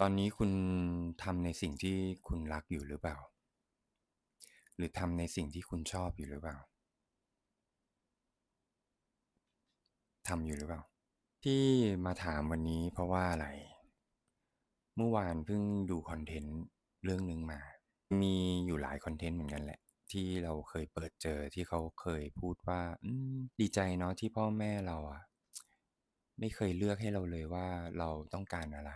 ตอนนี้คุณทำในสิ่งที่คุณรักอยู่หรือเปล่า หรือทำในสิ่งที่คุณชอบอยู่หรือเปล่าทำอยู่หรือเปล่า ที่มาถามวันนี้เพราะว่าอะไร เมื่อวานเพิ่งดูคอนเทนต์เรื่องหนึ่งมา มีอยู่หลายคอนเทนต์เหมือนกันแหละ ที่เราเคยเปิดเจอที่เขาเคยพูดว่าดีใจเนาะที่พ่อแม่เราอะไม่เคยเลือกให้เราเลยว่าเราต้องการอะไร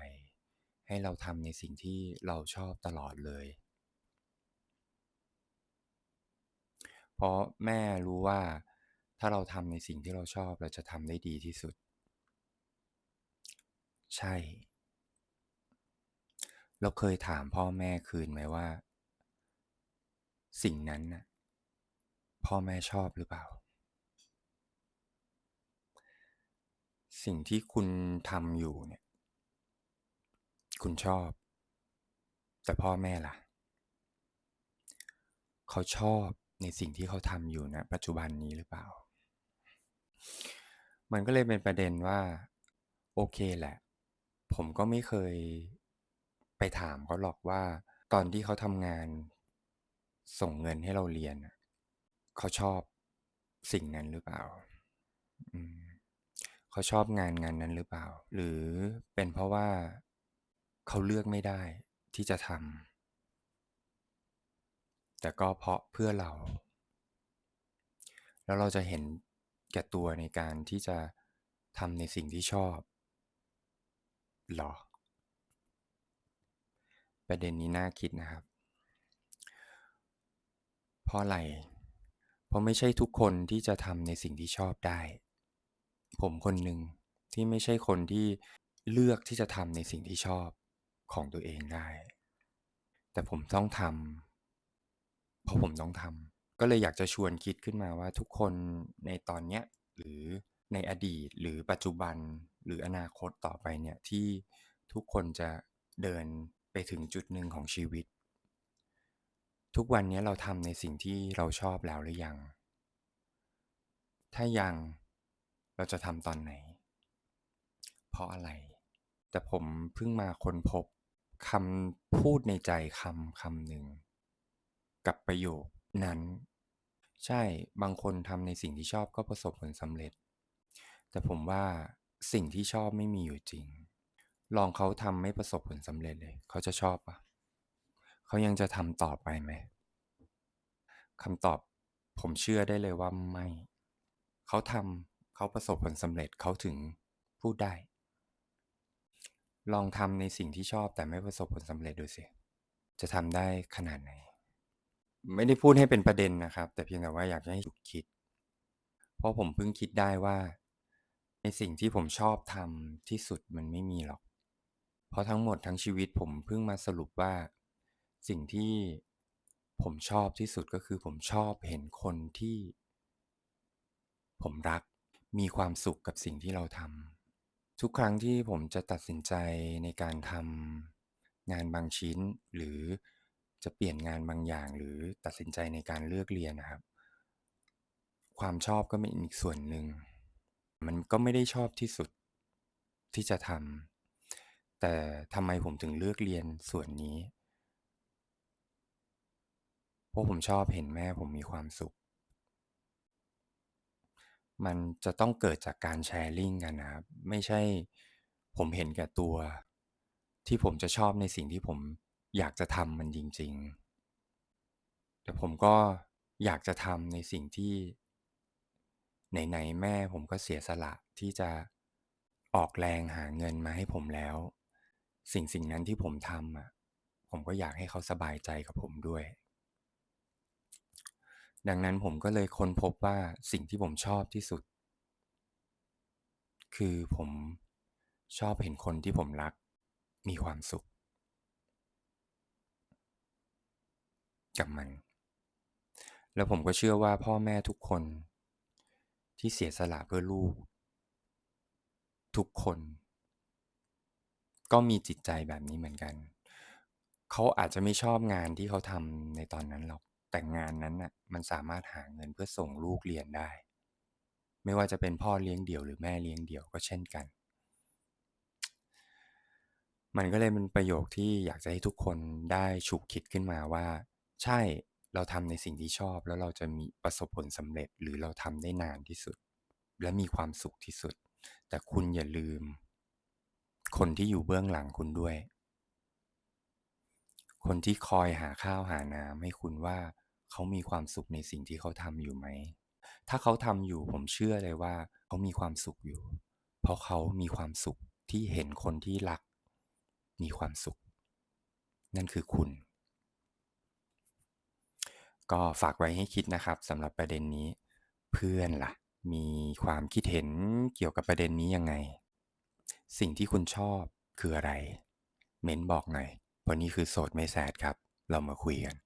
ให้เราทำในสิ่งที่เราชอบตลอดเลย เพราะแม่รู้ว่าถ้าเราทำในสิ่งที่เราชอบเราจะทำได้ดีที่สุด ใช่ เราเคยถามพ่อแม่คืนไหมว่า สิ่งนั้นนะพ่อแม่ชอบหรือเปล่า สิ่งที่คุณทำอยู่เนี่ย คุณชอบ แต่พ่อแม่ล่ะ เขาชอบในสิ่งที่เขาทำอยู่นะปัจจุบันนี้หรือเปล่า มันก็เลยเป็นประเด็นว่า โอเคแหละ ผมก็ไม่เคยไปถามเขาหรอกว่า ตอนที่เขาทำงาน ส่งเงินให้เราเรียน เขาชอบสิ่งนั้นหรือเปล่าเขาชอบงานงานนั้นหรือเปล่า หรือเป็นเพราะว่า เขาเลือกไม่ได้ที่จะทำแต่ก็เพราะเพื่อเรา แล้วเราจะเห็นแก่ตัวในการที่จะทำในสิ่งที่ชอบหรอ ประเด็นนี้น่าคิดนะครับ เพราะอะไร เพราะไม่ใช่ทุกคนที่จะทำในสิ่งที่ชอบได้ ผมคนหนึ่งที่ไม่ใช่คนที่เลือกที่จะทำในสิ่งที่ชอบ ของตัวเองได้ แต่ผมต้องทำเพราะผมต้องทำก็เลยอยากจะชวนคิดขึ้นมาว่าทุกคนในตอนเนี้ยหรือในอดีตหรือปัจจุบันหรืออนาคตต่อไปเนี่ยที่ทุกคนจะเดินไปถึงจุดหนึ่งของชีวิต ทุกวันนี้เราทำในสิ่งที่เราชอบแล้วหรือยัง ถ้ายังเราจะทำตอนไหน เพราะอะไร แต่ผมเพิ่งมาค้นพบ คำพูดในใจคำคำหนึ่ง กับประโยคนั้น ใช่บางคนทำในสิ่งที่ชอบก็ประสบผลสำเร็จ แต่ผมว่าสิ่งที่ชอบไม่มีอยู่จริง ลองเขาทำไม่ประสบผลสำเร็จเลย เขาจะชอบปะเขายังจะทำต่อไปไหมคำตอบผมเชื่อได้เลยว่าไม่ เขาทำเขาประสบผลสำเร็จเขาถึงพูดได้ ลองทำในสิ่งที่ชอบแต่ไม่ประสบผลสำเร็จดูสิ จะทำได้ขนาดไหน ไม่ได้พูดให้เป็นประเด็นนะครับ แต่เพียงแต่ว่าอยากให้ถูกคิด เพราะผมเพิ่งคิดได้ว่า ในสิ่งที่ผมชอบทำที่สุดมันไม่มีหรอก เพราะทั้งหมดทั้งชีวิตผมเพิ่งมาสรุปว่า สิ่งที่ผมชอบที่สุดก็คือผมชอบเห็นคนที่ ผมรักมีความสุขกับสิ่งที่เราทำ ทุกครั้งที่ผมจะตัดสินใจในการทำงานบางชิ้น หรือจะเปลี่ยนงานบางอย่าง หรือตัดสินใจในการเลือกเรียนนะครับ ความชอบก็เป็นอีกส่วนหนึ่ง มันก็ไม่ได้ชอบที่สุดที่จะทำแต่ทำไมผมถึงเลือกเรียนส่วนนี้ เพราะผมชอบเห็นแม่ผมมีความสุข มันจะต้องเกิดจากการแชร์ลิงกันนะครับ ไม่ใช่ผมเห็นแก่ตัว ที่ผมจะชอบในสิ่งที่ผมอยากจะทำมันจริง ๆ แต่ผมก็อยากจะทำในสิ่งที่ ไหนๆแม่ผมก็เสียสละที่จะออกแรงหาเงินมาให้ผมแล้ว สิ่งสิ่งนั้นที่ผมทำอะ ผมก็อยากให้เขาสบายใจกับผมด้วย ดังนั้นผมก็เลยค้นพบว่าสิ่งที่ผมชอบที่สุด คือผมชอบเห็นคนที่ผมรัก มีความสุข กับมัน แล้วผมก็เชื่อว่าพ่อแม่ทุกคน ที่เสียสละเพื่อลูก ทุกคน ก็มีจิตใจแบบนี้เหมือนกัน เขาอาจจะไม่ชอบงานที่เขาทำในตอนนั้นหรอก แต่งานนั้นน่ะมันสามารถหาเงินเพื่อส่งลูกเรียนได้ ไม่ว่าจะเป็นพ่อเลี้ยงเดี่ยวหรือแม่เลี้ยงเดี่ยวก็เช่นกัน มันก็เลยเป็นประโยคที่อยากจะให้ทุกคนได้ฉุกคิดขึ้นมาว่า ใช่เราทำในสิ่งที่ชอบ แล้วเราจะมีประสบผลสำเร็จหรือเราทำได้นานที่สุด และมีความสุขที่สุด แต่คุณอย่าลืม คนที่อยู่เบื้องหลังคุณด้วย คนที่คอยหาข้าวหาน้ำให้คุณว่าเขามีความสุขในสิ่งที่เขาทำอยู่ไหม ถ้าเขาทำอยู่ผมเชื่อเลยว่า เขามีความสุขอยู่ เพราะเขามีความสุขที่เห็นคนที่รัก มีความสุข นั่นคือคุณ ก็ฝากไว้ให้คิดนะครับสำหรับประเด็นนี้ เพื่อนล่ะ มีความคิดเห็นเกี่ยวกับประเด็นนี้ยังไง สิ่งที่คุณชอบคืออะไร เม้นบอกหน่อย วันนี้คือโสดไม่แซดครับ เรามาคุยกัน